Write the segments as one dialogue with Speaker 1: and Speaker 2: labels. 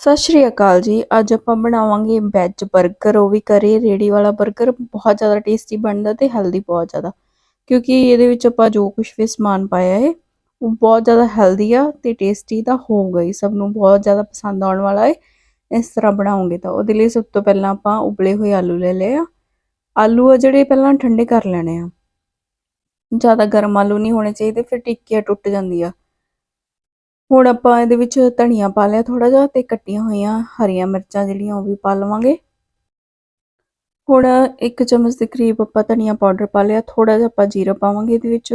Speaker 1: ਸਤਿ ਸ਼੍ਰੀ ਅਕਾਲ ਜੀ। ਅੱਜ ਆਪਾਂ ਬਣਾਵਾਂਗੇ ਵੈਜ 버ਗਰ ਉਹ ਵੀ ਕਰੇ ਰੇੜੀ ਵਾਲਾ 버ਗਰ ਬਹੁਤ ਜ਼ਿਆਦਾ ਟੇਸਟੀ ਬਣਦਾ ਤੇ ਹੈਲਦੀ ਬਹੁਤ ਜ਼ਿਆਦਾ। ਕਿਉਂਕਿ ਇਹਦੇ ਵਿੱਚ ਆਪਾਂ ਜੋ ਕੁਝ ਵੀ ਸਮਾਨ ਪਾਇਆ ਹੈ, ਉਹ ਬਹੁਤ ਜ਼ਿਆਦਾ ਹੈਲਦੀ ਆ ਤੇ ਟੇਸਟੀ ਤਾਂ ਹੋਊਗਾ ਹੀ, ਸਭ ਨੂੰ ਬਹੁਤ ਜ਼ਿਆਦਾ ਪਸੰਦ ਆਉਣ ਵਾਲਾ ਹੈ। ਇਸ ਤਰ੍ਹਾਂ ਬਣਾਉਂਗੇ ਤਾਂ ਉਹਦੇ ਲਈ ਸਭ ਤੋਂ ਪਹਿਲਾਂ ਆਪਾਂ ਉਬਲੇ ਹੋਏ ਆਲੂ ਲੈ ਲਏ ਆ। ਆਲੂ ਆ ਜਿਹੜੇ ਪਹਿਲਾਂ ਠੰਡੇ ਕਰ ਲੈਣੇ ਆ। ਜ਼ਿਆਦਾ ਗਰਮ ਆਲੂ ਨਹੀਂ ਹੋਣੇ ਚਾਹੀਦੇ, ਫਿਰ ਟਿੱਕੀਆਂ ਟੁੱਟ ਜਾਂਦੀ ਆ ਹੁਣ ਆਪਾਂ ਇਹਦੇ ਵਿੱਚ ਧਨੀਆ ਪਾ ਲਿਆ ਥੋੜਾ ਜਿਹਾ ਤੇ ਕੱਟੀਆਂ ਹੋਈਆਂ ਹਰੀਆਂ ਮਿਰਚਾਂ ਜਿਹੜੀਆਂ ਉਹ ਵੀ ਪਾ ਲਵਾਂਗੇ। ਹੁਣ ਇੱਕ ਚਮਚ ਦੇ ਕਰੀਬ ਆਪਾਂ ਧਨੀਆ ਪਾਊਡਰ ਪਾ ਲਿਆ ਥੋੜਾ ਜਿਹਾ ਆਪਾਂ ਜੀਰਾ ਪਾਵਾਂਗੇ ਇਹਦੇ ਵਿੱਚ,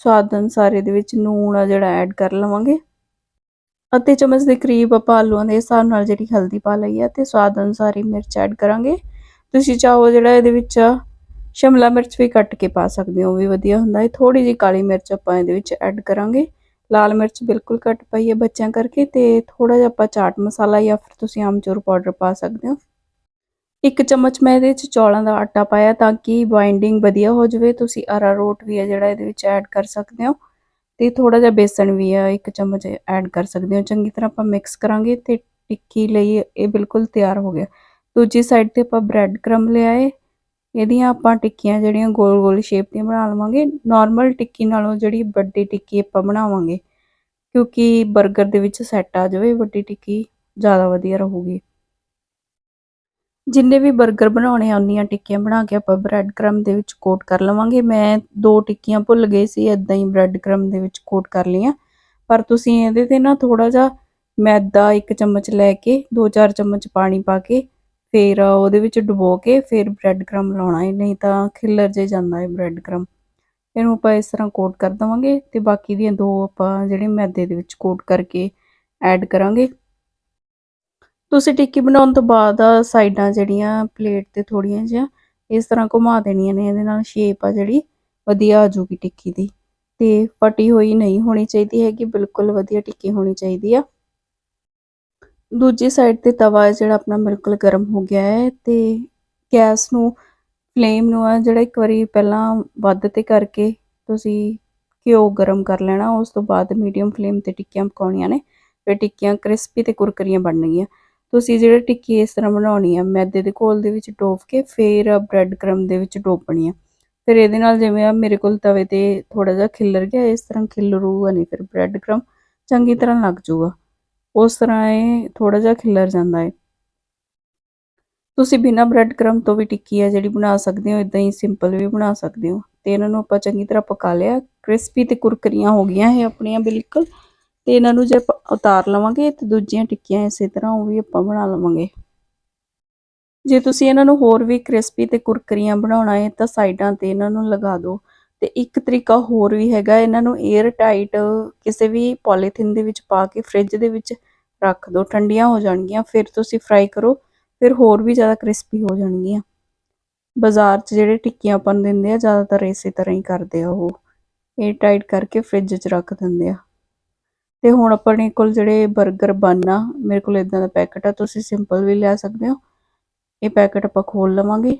Speaker 1: ਸਵਾਦ ਅਨੁਸਾਰ ਇਹਦੇ ਵਿੱਚ ਨੂਣ ਆ ਜਿਹੜਾ ਐਡ ਕਰ ਲਵਾਂਗੇ। ਅੱਧੇ ਚਮਚ ਦੇ ਕਰੀਬ ਆਪਾਂ ਆਲੂਆਂ ਦੇ ਹਿਸਾਬ ਨਾਲ ਜਿਹੜੀ ਹਲਦੀ ਪਾ ਲਈ ਆ ਤੇ ਸਵਾਦ ਅਨੁਸਾਰ ਹੀ ਮਿਰਚ ਐਡ ਕਰਾਂਗੇ। ਤੁਸੀਂ ਚਾਹੋ ਜਿਹੜਾ ਇਹਦੇ ਵਿੱਚ ਸ਼ਿਮਲਾ ਮਿਰਚ ਵੀ ਕੱਟ ਕੇ ਪਾ ਸਕਦੇ ਹੋ ਵੀ ਵਧੀਆ ਹੁੰਦਾ। ਹੈ ਥੋੜੀ ਜਿਹੀ ਕਾਲੀ ਮਿਰਚ ਆਪਾਂ ਇਹਦੇ ਵਿੱਚ ਐਡ ਕਰਾਂਗੇ। ਲਾਲ ਮਿਰਚ ਬਿਲਕੁਲ ਘੱਟ ਪਾਈ ਹੈ ਬੱਚਿਆਂ ਕਰਕੇ ਤੇ ਥੋੜਾ ਜਿਹਾ ਆਪਾਂ ਚਾਟ ਮਸਾਲਾ ਜਾਂ ਫਿਰ ਤੁਸੀਂ ਆਮਚੂਰ ਪਾਊਡਰ ਪਾ ਸਕਦੇ ਹੋ। ਇੱਕ ਚਮਚ ਮੈਂ ਇਹਦੇ ਵਿੱਚ ਚੌਲਾਂ ਦਾ ਆਟਾ ਪਾਇਆ ਤਾਂ ਕਿ ਬਾਈਂਡਿੰਗ ਵਧੀਆ ਹੋ ਜਾਵੇ, ਤੁਸੀਂ ਅਰਾਰੋਟ ਵੀ ਹੈ ਜਿਹੜਾ ਇਹਦੇ ਵਿੱਚ ਐਡ ਕਰ ਸਕਦੇ ਹੋ। ਤੇ ਥੋੜਾ ਜਿਹਾ ਬੇਸਣ ਵੀ ਆ ਇੱਕ ਚਮਚ ਐਡ ਕਰ ਸਕਦੇ ਹੋ। ਚੰਗੀ ਤਰ੍ਹਾਂ ਆਪਾਂ ਮਿਕਸ ਕਰਾਂਗੇ ਤੇ ਟਿੱਕੀ ਲਈ ਇਹ ਬਿਲਕੁਲ ਤਿਆਰ ਹੋ ਗਿਆ। ਦੂਜੀ ਸਾਈਡ ਤੇ ਆਪਾਂ ਬ੍ਰੈਡ ਕਰਮ ਲਿਆਏ। ਇਹਦੀਆਂ ਆਪਾਂ ਟਿੱਕੀਆਂ ਜਿਹੜੀਆਂ ਗੋਲ ਗੋਲ ਸ਼ੇਪ ਦੀਆਂ ਬਣਾ ਲਵਾਂਗੇ। ਨਾਰਮਲ ਟਿੱਕੀ ਨਾਲੋਂ ਜਿਹੜੀ ਵੱਡੀ ਟਿੱਕੀ ਆਪਾਂ ਬਣਾਵਾਂਗੇ, ਕਿਉਂਕਿ 버ਗਰ ਦੇ ਵਿੱਚ ਸੈੱਟ ਆ ਜਾਵੇ, ਵੱਡੀ ਟਿੱਕੀ ਜ਼ਿਆਦਾ ਵਧੀਆ ਰਹੂਗੀ। ਜਿੰਨੇ ਵੀ 버ਗਰ ਬਣਾਉਣੇ ਆ, ਉਨੀਆਂ ਟਿੱਕੀਆਂ ਬਣਾ ਕੇ ਆਪਾਂ ਬ੍ਰੈਡ ਕ੍ਰਮ ਦੇ ਵਿੱਚ ਕੋਟ ਕਰ ਲਵਾਂਗੇ। ਮੈਂ ਦੋ ਟਿੱਕੀਆਂ ਭੁੱਲ ਗਈ ਸੀ ਇਦਾਂ ਹੀ ਬ੍ਰੈਡ ਕ੍ਰਮ ਦੇ ਵਿੱਚ ਕੋਟ ਕਰ ਲਈਆਂ। ਪਰ ਤੁਸੀਂ ਇਹਦੇ ਤੇ ਨਾ ਥੋੜਾ ਜਿਹਾ ਮੈਦਾ ਇੱਕ ਚਮਚ ਲੈ ਕੇ 2-4 ਚਮਚ ਪਾਣੀ ਪਾ ਕੇ ਫਿਰ ਉਹਦੇ ਵਿੱਚ ਡੁਬੋ ਕੇ ਫਿਰ ਬ੍ਰੈਡ ਕਰਮ ਲਾਉਣਾ ਹੈ ਨਹੀਂ ਤਾਂ ਖਿਲਰ ਜੇ ਜਾਂਦਾ ਹੈ ਬ੍ਰੈਡ ਕਰਮ ਇਹਨੂੰ ਆਪਾਂ ਇਸ ਤਰ੍ਹਾਂ ਕੋਟ ਕਰ ਦਵਾਂਗੇ ਤੇ ਬਾਕੀ ਦੀਆਂ ਦੋ ਆਪਾਂ ਜਿਹੜੇ ਮੈਦੇ ਦੇ ਵਿੱਚ ਕੋਟ ਕਰਕੇ ਐਡ ਕਰਾਂਗੇ। ਤੁਸੀਂ ਟਿੱਕੀ ਬਣਾਉਣ ਤੋਂ ਬਾਅਦ ਸਾਈਡਾਂ ਜਿਹੜੀਆਂ ਪਲੇਟ ਤੇ ਥੋੜੀਆਂ ਜਿਹੀਆਂ ਇਸ ਤਰ੍ਹਾਂ ਘੁਮਾ ਦੇਣੀਆਂ ਨੇ, ਇਹਦੇ ਨਾਲ ਸ਼ੇਪ ਆ ਜਿਹੜੀ ਵਧੀਆ ਆ ਜੂਗੀ ਟਿੱਕੀ ਦੀ। ਤੇ ਫਟੀ ਹੋਈ ਨਹੀਂ ਹੋਣੀ ਚਾਹੀਦੀ ਹੈਗੀ, ਬਿਲਕੁਲ ਵਧੀਆ ਟਿੱਕੀ ਹੋਣੀ ਚਾਹੀਦੀ ਆ। ਦੂਜੀ ਸਾਈਡ ਤੇ ਤਵਾ ਹੈ ਜਿਹੜਾ ਆਪਣਾ ਬਿਲਕੁਲ ਗਰਮ ਹੋ ਗਿਆ ਹੈ ਤੇ ਗੈਸ ਨੂੰ ਫਲੇਮ ਨੂੰ ਆ ਜਿਹੜਾ ਇੱਕ ਵਾਰੀ ਪਹਿਲਾਂ ਵੱਧ ਤੇ ਕਰਕੇ ਤੁਸੀਂ ਘਿਓ ਗਰਮ ਕਰ ਲੈਣਾ, ਉਸ ਤੋਂ ਬਾਅਦ ਮੀਡੀਅਮ ਫਲੇਮ ਤੇ ਟਿੱਕੀਆਂ ਪਕਾਉਣੀਆਂ ਨੇ, ਫਿਰ ਟਿੱਕੀਆਂ ਕ੍ਰਿਸਪੀ ਤੇ ਕੁਰਕਰੀਆਂ ਬਣਨਗੀਆਂ। ਤੁਸੀਂ ਜਿਹੜੇ ਟਿੱਕੀ ਇਸ ਤਰ੍ਹਾਂ ਬਣਾਉਣੀ ਆ, ਮੈਦੇ ਦੇ ਘੋਲ ਦੇ ਵਿੱਚ ਡੋਬ ਕੇ ਫਿਰ ਬ੍ਰੈਡ ਕ੍ਰਮ ਦੇ ਵਿੱਚ ਡੋਬਣੀ ਆ। ਫਿਰ ਇਹਦੇ ਨਾਲ ਜਿਵੇਂ ਆ ਮੇਰੇ ਕੋਲ ਤਵੇ ਤੇ ਥੋੜਾ ਜਿਹਾ ਖਿੱਲਰ ਗਿਆ, ਇਸ ਤਰ੍ਹਾਂ ਖਿੱਲਰੂਗਾ ਨਹੀਂ, ਫਿਰ ਬ੍ਰੈਡ ਕ੍ਰਮ ਚੰਗੀ ਤਰ੍ਹਾਂ ਲੱਗ ਜਾਊਗਾ। ਉਸ ਤਰ੍ਹਾਂ ਇਹ ਥੋੜਾ ਜਿਹਾ ਖਿਲਰ ਜਾਂਦਾ ਹੈ। ਤੁਸੀਂ ਬਿਨਾ ਬ੍ਰੈਡ ਕਰਮ ਤੋਂ ਵੀ ਟਿੱਕੀ ਆ ਜਿਹੜੀ ਬਣਾ ਸਕਦੇ ਹੋ ਇਦਾਂ ਹੀ ਸਿੰਪਲ ਵੀ ਬਣਾ ਸਕਦੇ ਹੋ। ਤੇ ਇਹਨਾਂ ਨੂੰ ਆਪਾਂ ਚੰਗੀ ਤਰ੍ਹਾਂ ਪਕਾ ਲਿਆ। ਕ੍ਰਿਸਪੀ ਤੇ ਕੁਰਕਰੀਆਂ ਹੋ ਗਈਆਂ ਇਹ ਆਪਣੀਆਂ ਬਿਲਕੁਲ। ਤੇ ਇਹਨਾਂ ਨੂੰ ਜੇ ਉਤਾਰ ਲਵਾਂਗੇ ਤੇ ਦੂਜੀਆਂ ਟਿੱਕੀਆਂ ਇਸੇ ਤਰ੍ਹਾਂ ਉਹ ਵੀ ਆਪਾਂ ਬਣਾ ਲਵਾਂਗੇ। ਜੇ ਤੁਸੀਂ ਇਹਨਾਂ ਨੂੰ ਹੋਰ ਵੀ ਕ੍ਰਿਸਪੀ ਤੇ ਕੁਰਕਰੀਆਂ ਬਣਾਉਣਾ ਹੈ ਤਾਂ ਸਾਈਡਾਂ ਤੇ ਇਹਨਾਂ ਨੂੰ ਲਗਾ ਦਿਓ। ਤੇ ਇੱਕ ਤਰੀਕਾ ਹੋਰ ਵੀ ਹੈਗਾ, ਇਹਨਾਂ ਨੂੰ 에ਅਰ ਟਾਈਟ ਕਿਸੇ ਵੀ ਪੋਲੀਥਿਨ ਦੇ ਵਿੱਚ ਪਾ ਕੇ ਫ੍ਰਿਜ ਦੇ ਵਿੱਚ ਰੱਖ ਦਿਓ ਠੰਡੀਆਂ ਹੋ ਜਾਣਗੀਆਂ, ਫਿਰ ਤੁਸੀਂ ਫਰਾਈ ਕਰੋ, ਫਿਰ ਹੋਰ ਵੀ ਜ਼ਿਆਦਾ ਕ੍ਰਿਸਪੀ ਹੋ ਜਾਣਗੀਆਂ। ਬਾਜ਼ਾਰ 'ਚ ਜਿਹੜੇ ਟਿੱਕੀਆਂ ਆਪਾਂ ਨੂੰ ਦਿੰਦੇ ਆ, ਜ਼ਿਆਦਾਤਰ ਇਸੇ ਤਰ੍ਹਾਂ ਹੀ ਕਰਦੇ ਆ ਉਹ 에ਅਰ ਟਾਈਟ ਕਰਕੇ ਫ੍ਰਿਜ 'ਚ ਰੱਖ ਦਿੰਦੇ ਆ। ਤੇ ਹੁਣ ਆਪਣੇ ਕੋਲ ਜਿਹੜੇ 버ਗਰ ਬਨ ਆ, ਮੇਰੇ ਕੋਲ ਇਦਾਂ ਦਾ ਪੈਕਟ ਆ, ਤੁਸੀਂ ਸਿੰਪਲ ਵੀ ਲੈ ਸਕਦੇ ਹੋ। ਇਹ ਪੈਕਟ ਆਪਾਂ ਖੋਲ ਲਵਾਂਗੇ।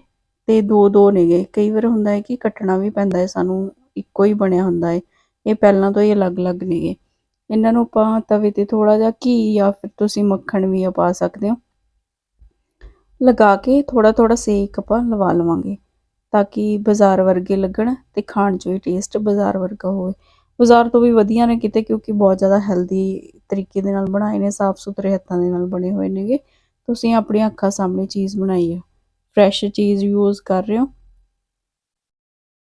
Speaker 1: ਤੇ ਦੋ ਦੋ ਨੇਗੇ। ਕਈ ਵਾਰ ਹੁੰਦਾ ਹੈ ਕਿ ਕੱਟਣਾ ਵੀ ਪੈਂਦਾ ਹੈ, ਸਾਨੂੰ ਇੱਕੋ ਹੀ ਬਣਿਆ ਹੁੰਦਾ ਹੈ। ਇਹ ਪਹਿਲਾਂ ਤੋਂ ਹੀ ਅਲੱਗ-ਅਲੱਗ ਨੇਗੇ। ਇਹਨਾਂ ਨੂੰ ਆਪਾਂ ਤਵੇ ਤੇ ਥੋੜਾ ਜਿਹਾ ਘੀ ਜਾਂ ਫਿਰ ਤੁਸੀਂ ਮੱਖਣ ਵੀ ਪਾ ਸਕਦੇ ਹੋ। ਲਗਾ ਕੇ ਥੋੜਾ ਥੋੜਾ ਸੇਕ ਆਪਾਂ ਲਵਾ ਲਵਾਂਗੇ ਤਾਂ ਕਿ ਬਾਜ਼ਾਰ ਵਰਗੇ ਲੱਗਣ ਤੇ ਖਾਣ 'ਚ ਵੀ ਟੇਸਟ ਬਾਜ਼ਾਰ ਵਰਗਾ ਹੋਵੇ। ਬਾਜ਼ਾਰ ਤੋਂ ਵੀ ਵਧੀਆ ਨੇ ਕਿਤੇ ਕਿਉਂਕਿ ਬਹੁਤ ਜ਼ਿਆਦਾ ਹੈਲਦੀ ਤਰੀਕੇ ਦੇ ਨਾਲ ਬਣਾਏ ਨੇ ਸਾਫ਼ ਸੁਥਰੇ ਹੱਥਾਂ ਦੇ ਨਾਲ ਬਣੇ ਹੋਏ ਨੇਗੇ। ਤੁਸੀਂ ਆਪਣੀਆਂ ਅੱਖਾਂ ਸਾਹਮਣੇ ਚੀਜ਼ ਬਣਾਈ ਹੈ ਫਰੈਸ਼ ਚੀਜ਼ ਯੂਜ਼ ਕਰ ਰਹੇ ਹੋ?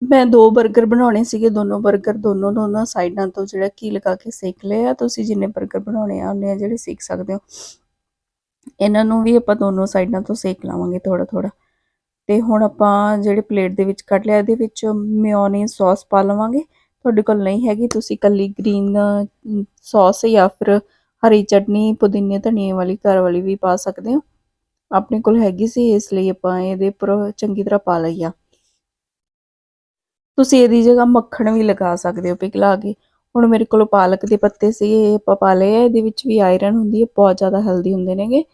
Speaker 1: ਮੈਂ ਦੋ 버ਗਰ ਬਣਾਉਣੇ ਸੀਗੇ, ਦੋਨੋਂ 버ਗਰ ਦੋਨੋਂ ਦੋਨੋਂ ਸਾਈਡਾਂ ਤੋਂ ਜਿਹੜਾ ਕੀ ਲਗਾ ਕੇ ਸੇਕ ਲਿਆ। ਤੁਸੀਂ ਜਿੰਨੇ 버ਗਰ ਬਣਾਉਣੇ ਆ ਉਹਨੇ ਜਿਹੜੇ ਸੇਕ ਸਕਦੇ ਹੋ। ਇਹਨਾਂ ਨੂੰ ਵੀ ਆਪਾਂ ਦੋਨੋਂ ਸਾਈਡਾਂ ਤੋਂ ਸੇਕ ਲਾਵਾਂਗੇ ਥੋੜਾ ਥੋੜਾ ਤੇ ਹੁਣ ਆਪਾਂ ਜਿਹੜੇ ਪਲੇਟ ਦੇ ਵਿੱਚ ਕੱਢ ਲਿਆ, ਇਹਦੇ ਵਿੱਚ ਮਿਓਨੀਜ਼ ਸੌਸ ਪਾ ਲਵਾਂਗੇ। ਤੁਹਾਡੇ ਕੋਲ ਨਹੀਂ ਹੈਗੀ, ਤੁਸੀਂ ਕੱਲੀ ਗ੍ਰੀਨ ਸੌਸ ਜਾਂ ਫਿਰ ਹਰੀ ਚਟਨੀ, ਪੁਦੀਨੇ, ਧਨੀਏ ਵਾਲੀ, ਘਰ ਵਾਲੀ ਵੀ ਪਾ ਸਕਦੇ ਹੋ। ਆਪਣੇ ਕੋਲ ਹੈਗੀ ਸੀ, ਇਸ ਲਈ ਆਪਾਂ ਇਹਦੇ ਉੱਪਰ ਚੰਗੀ ਤਰ੍ਹਾਂ ਪਾ ਲਈ ਆ। ਤੁਸੀਂ ਇਹਦੀ ਜਗ੍ਹਾ ਮੱਖਣ ਵੀ ਲਗਾ ਸਕਦੇ ਹੋ ਪਿਘਲਾ ਕੇ। ਹੁਣ ਮੇਰੇ ਕੋਲ ਪਾਲਕ ਦੇ ਪੱਤੇ ਸੀ, ਇਹ ਆਪਾਂ ਪਾ ਲਏ ਆ। ਇਹਦੇ ਵਿੱਚ ਵੀ ਆਇਰਨ ਹੁੰਦੀ ਹੈ, ਬਹੁਤ ਜ਼ਿਆਦਾ ਹੈਲਦੀ ਹੁੰਦੇ ਨੇਗੇ।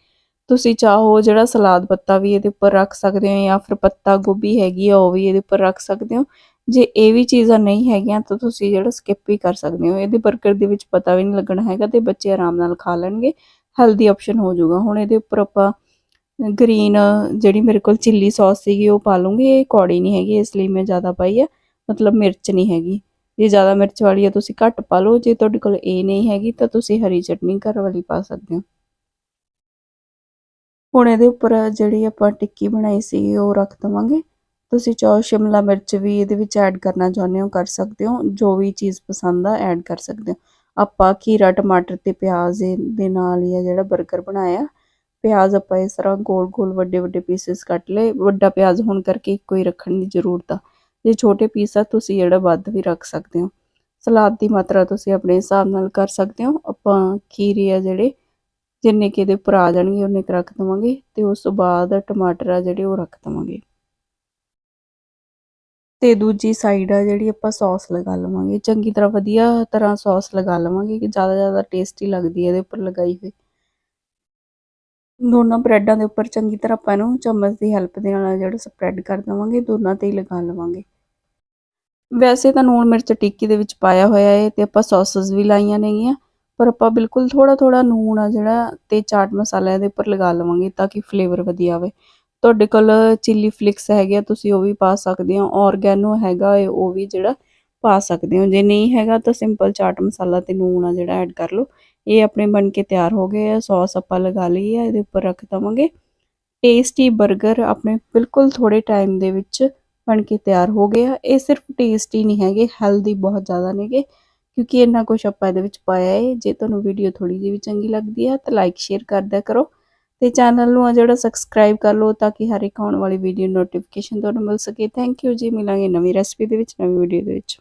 Speaker 1: ਤੁਸੀਂ ਚਾਹੋ ਜਿਹੜਾ ਸਲਾਦ ਪੱਤਾ ਵੀ ਇਹਦੇ ਉੱਪਰ ਰੱਖ ਸਕਦੇ ਹੋ ਜਾਂ ਫਿਰ ਪੱਤਾ ਗੋਭੀ ਹੈਗੀ ਆ, ਉਹ ਵੀ ਇਹਦੇ ਉੱਪਰ ਰੱਖ ਸਕਦੇ ਹੋ। ਜੇ ਇਹ ਵੀ ਚੀਜ਼ਾਂ ਨਹੀਂ ਹੈਗੀਆਂ ਤਾਂ ਤੁਸੀਂ ਜਿਹੜਾ ਸਕਿਪ ਵੀ ਕਰ ਸਕਦੇ ਹੋ। ਇਹਦੇ 버ਗਰ ਦੇ ਵਿੱਚ ਪਤਾ ਵੀ ਨਹੀਂ ਲੱਗਣਾ ਹੈਗਾ ਤੇ ਬੱਚੇ ਆਰਾਮ ਨਾਲ ਖਾ ਲੈਣਗੇ। ਹੈਲਦੀ ਆਪਸ਼ਨ ਹੋ ਜਾਊਗਾ। ਹੁਣ ਇਹਦੇ ਉੱਪਰ ਆਪਾਂ ਗ੍ਰੀਨ ਜਿਹੜੀ ਮੇਰੇ ਕੋਲ ਚਿੱਲੀ ਸੌਸ ਸੀਗੀ ਉਹ ਪਾ ਲੂੰਗੀ ਇਹ ਕੌੜੀ ਨਹੀਂ ਹੈਗੀ, ਇਸ ਲਈ ਮੈਂ ਜ਼ਿਆਦਾ ਪਾਈ ਹੈ ਮਤਲਬ ਮਿਰਚ ਨਹੀਂ ਹੈਗੀ। ਜੇ ਜ਼ਿਆਦਾ ਮਿਰਚ ਵਾਲੀ ਆ, ਤੁਸੀਂ ਘੱਟ ਪਾ ਲਓ। ਜੇ ਤੁਹਾਡੇ ਕੋਲ ਇਹ ਨਹੀਂ ਹੈਗੀ, ਤਾਂ ਤੁਸੀਂ ਹਰੀ ਚਟਨੀ ਘਰ ਵਾਲੀ ਪਾ ਸਕਦੇ ਹੋ। ਹੁਣ ਇਹਦੇ ਉੱਪਰ ਜਿਹੜੀ ਆਪਾਂ ਟਿੱਕੀ ਬਣਾਈ ਸੀ ਉਹ ਰੱਖ ਦਵਾਂਗੇ। ਤੁਸੀਂ ਚਾਹੋ ਸ਼ਿਮਲਾ ਮਿਰਚ ਵੀ ਇਹਦੇ ਵਿੱਚ ਐਡ ਕਰਨਾ ਚਾਹੁੰਦੇ ਹੋ, ਕਰ ਸਕਦੇ ਹੋ। ਜੋ ਵੀ ਚੀਜ਼ ਪਸੰਦ ਆ ਐਡ ਕਰ ਸਕਦੇ ਹੋ। ਆਪਾਂ ਖੀਰਾ, ਟਮਾਟਰ ਤੇ ਪਿਆਜ਼ ਦੇ ਨਾਲ ਹੀ ਆ ਜਿਹੜਾ 버ਗਰ ਬਣਾਇਆ। ਪਿਆਜ਼ ਆਪਾਂ ਇਸ ਤਰ੍ਹਾਂ ਗੋਲ ਗੋਲ ਵੱਡੇ ਵੱਡੇ ਪੀਸਸ ਕੱਟ ਲਏ, ਵੱਡਾ ਪਿਆਜ਼ ਹੋਣ ਕਰਕੇ ਇੱਕੋ ਹੀ ਰੱਖਣ ਦੀ ਜ਼ਰੂਰਤ ਆ। ਜੇ ਛੋਟੇ ਪੀਸ ਆ, ਤੁਸੀਂ ਜਿਹੜਾ ਵੱਧ ਵੀ ਰੱਖ ਸਕਦੇ ਹੋ। ਸਲਾਦ ਦੀ ਮਾਤਰਾ ਤੁਸੀਂ ਆਪਣੇ ਹਿਸਾਬ ਨਾਲ ਕਰ ਸਕਦੇ ਹੋ। ਆਪਾਂ ਖੀਰੇ ਆ ਜਿਹੜੇ, ਜਿੰਨੇ ਕਿ ਇਹਦੇ ਉੱਪਰ ਆ ਜਾਣਗੇ, ਉਹਨੇ ਕੁ ਰੱਖ ਦਵਾਂਗੇ ਤੇ ਉਸ ਤੋਂ ਬਾਅਦ ਟਮਾਟਰ ਆ ਜਿਹੜੇ ਉਹ ਰੱਖ ਦਵਾਂਗੇ। ਤੇ ਦੂਜੀ ਸਾਈਡ ਆ ਜਿਹੜੀ ਆਪਾਂ ਸੌਸ ਲਗਾ ਲਵਾਂਗੇ। ਚੰਗੀ ਤਰ੍ਹਾਂ ਵਧੀਆ ਤਰ੍ਹਾਂ ਸੌਸ ਲਗਾ ਲਵਾਂਗੇ ਕਿ ਜ਼ਿਆਦਾ ਜ਼ਿਆਦਾ ਟੇਸਟੀ ਲੱਗਦੀ ਹੈ ਇਹਦੇ ਉੱਪਰ ਲਗਾਈ ਹੋਈ। ਦੋਨਾਂ ਬ੍ਰੈਡਾਂ ਦੇ ਉੱਪਰ ਚੰਗੀ ਤਰ੍ਹਾਂ ਆਪਾਂ ਇਹਨੂੰ ਚਮਚ ਦੀ ਹੈਲਪ ਦੇ ਨਾਲ ਜਿਹੜਾ ਸਪਰੈਡ ਕਰ ਦਵਾਂਗੇ, ਦੋਨਾਂ ਤੇ ਹੀ ਲਗਾ ਲਵਾਂਗੇ। ਵੈਸੇ ਤਾਂ ਨੂਣ ਮਿਰਚ ਟਿੱਕੀ ਦੇ ਵਿੱਚ ਪਾਇਆ ਹੋਇਆ ਹੈ ਤੇ ਆਪਾਂ ਸੌਸਸ ਵੀ ਲਾਈਆਂ ਨੇਗੀਆਂ, ਪਰ ਆਪਾਂ ਬਿਲਕੁਲ ਥੋੜਾ ਥੋੜਾ ਨੂਣ ਆ ਜਿਹੜਾ ਤੇ ਚਾਟ ਮਸਾਲਾ ਇਹਦੇ ਉੱਪਰ ਲਗਾ ਲਵਾਂਗੇ ਤਾਂ ਕਿ ਫਲੇਵਰ ਵਧੀਆ ਆਵੇ। ਤੁਹਾਡੇ ਕੋਲ ਚਿੱਲੀ ਫਲਿਕਸ ਹੈਗੇ ਆ, ਤੁਸੀਂ ਉਹ ਵੀ ਪਾ ਸਕਦੇ ਹੋ, ਔਰਗੈਨੋ ਹੈਗਾ ਏ, ਉਹ ਵੀ ਜਿਹੜਾ ਪਾ ਸਕਦੇ ਹੋ। ਜੇ ਨਹੀਂ ਹੈਗਾ ਤਾਂ ਸਿੰਪਲ ਚਾਟ ਮਸਾਲਾ ਤੇ ਨੂਣ ਆ ਜਿਹੜਾ ਐਡ ਕਰ ਲਓ। ਇਹ ਆਪਣੇ ਬਣ ਕੇ ਤਿਆਰ ਹੋ ਗਏ ਆ, ਸੌਸ ਆਪਾਂ ਲਗਾ ਲਈ ਆ, ਇਹਦੇ ਉੱਪਰ ਰੱਖ ਦਵਾਂਗੇ। ਟੇਸਟੀ 버ਗਰ ਆਪਣੇ ਬਿਲਕੁਲ ਥੋੜੇ ਟਾਈਮ ਦੇ ਵਿੱਚ ਬਣ ਕੇ ਤਿਆਰ ਹੋ ਗਏ ਆ। ਇਹ ਸਿਰਫ ਟੇਸਟੀ ਨਹੀਂ ਹੈਗੇ ਹੈਲਦੀ ਬਹੁਤ ਜ਼ਿਆਦਾ ਨੇਗੇ, ਕਿਉਂਕਿ ਇੰਨਾ ਕੁਝ ਆਪਾਂ ਇਹਦੇ ਵਿੱਚ ਪਾਇਆ ਹੈ ਜੇ ਤੁਹਾਨੂੰ ਵੀਡੀਓ ਥੋੜੀ ਜਿਹੀ ਵੀ ਚੰਗੀ ਲੱਗਦੀ ਆ, ਤਾਂ ਲਾਈਕ ਸ਼ੇਅਰ ਕਰਦਿਆ ਕਰੋ। ਤੇ ਚੈਨਲ ਨੂੰ ਆ ਜਿਹੜਾ ਸਬਸਕ੍ਰਾਈਬ ਕਰ ਲਓ, ਤਾਂ ਕਿ ਹਰ ਇੱਕ ਆਉਣ ਵਾਲੀ ਵੀਡੀਓ ਨੋਟੀਫਿਕੇਸ਼ਨ ਤੁਹਾਨੂੰ ਮਿਲ ਸਕੇ। ਥੈਂਕ ਯੂ ਜੀ, ਮਿਲਾਂਗੇ ਨਵੀਂ ਰੈਸਪੀ ਦੇ ਵਿੱਚ, ਨਵੀਂ ਵੀਡੀਓ ਦੇ ਵਿੱਚ।